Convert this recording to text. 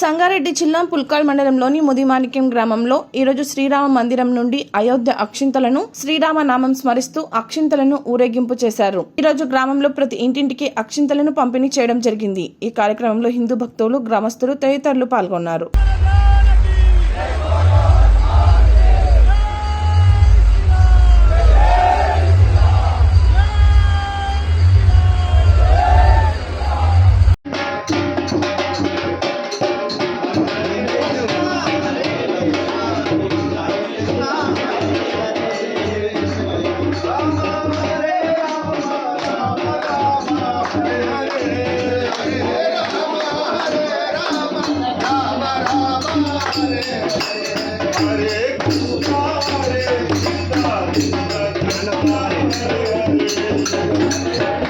సంగారెడ్డి జిల్లా పుల్కాల్ మండలంలోని ముదిమాణిక్యం గ్రామంలో ఈరోజు శ్రీరామ మందిరం నుండి అయోధ్య అక్షింతలను శ్రీరామ నామం స్మరిస్తూ అక్షింతలను ఊరేగింపు చేశారు. ఈరోజు గ్రామంలో ప్రతి ఇంటింటికి అక్షింతలను పంపిణీ చేయడం జరిగింది. ఈ కార్యక్రమంలో హిందూ భక్తులు గ్రామస్తులు తదితరులు పాల్గొన్నారు. Thank you.